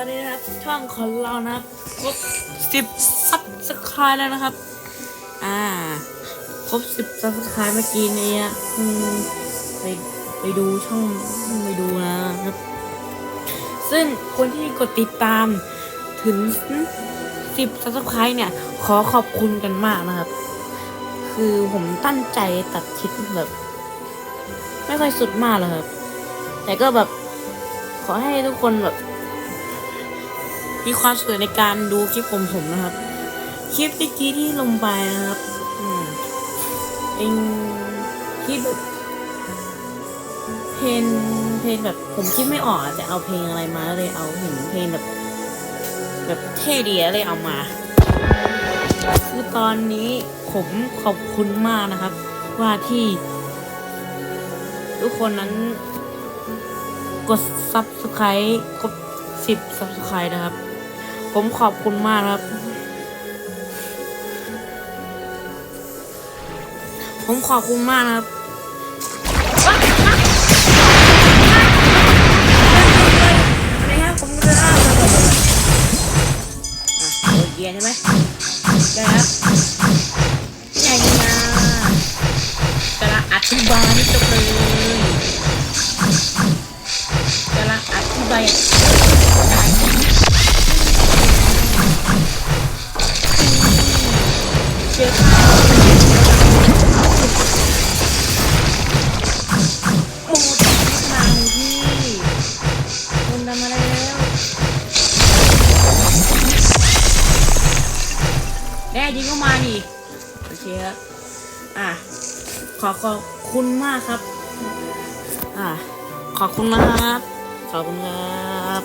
อนนี้นะครับช่องของเรานะครับครบสิบซับสไครต์แล้วนะครับ อ่าครบสิบซับสไครต์เมื่อกี้เนี้อืมไปไปดูช่องไปดูนะครับ ซึ่งคนที่กดติดตามถึงสิบซับสไครต์เนี่ย ขอขอบคุณกันมากนะครับ คือผมตั้งใจตัดคลิปแบบ ไม่ค่อยสุดมากเลยครับ แต่ก็แบบขอให้ทุกคนแบบ มีความสุขในการดูคลิปผมผมนะครับ คลิปเมื่อกี้ที่ลงไปนะครับเป็นคลิปแบบเพลงเพลงแบบผมคิดไม่ออกจะเอาเพลงอะไรมาเลยเอาเห็นเพลงแบบ แบบเท่ดีอะเลยเอามา คือตอนนี้ผมขอบคุณมากนะครับ ว่าที่ ทุกคนนั้นกด subscribe ครบสิบ subscribe นะครับ ผมขอบคุณมากครับ ผมขอบคุณมากครับอะไรครับผมจะเล่าอะโอเคใช่ไหมได้ครับใหญ่นะกำลังอธิบายนี่จบเลยกำลังอธิบาย เจอข้าวโอ้ยมาพี่คุณทำอะไรแล้วแน่จริงก็มาดิโอเคครับอะ ขอขอบคุณมากครับ อะ ขอบคุณนะครับ ขอบคุณครับ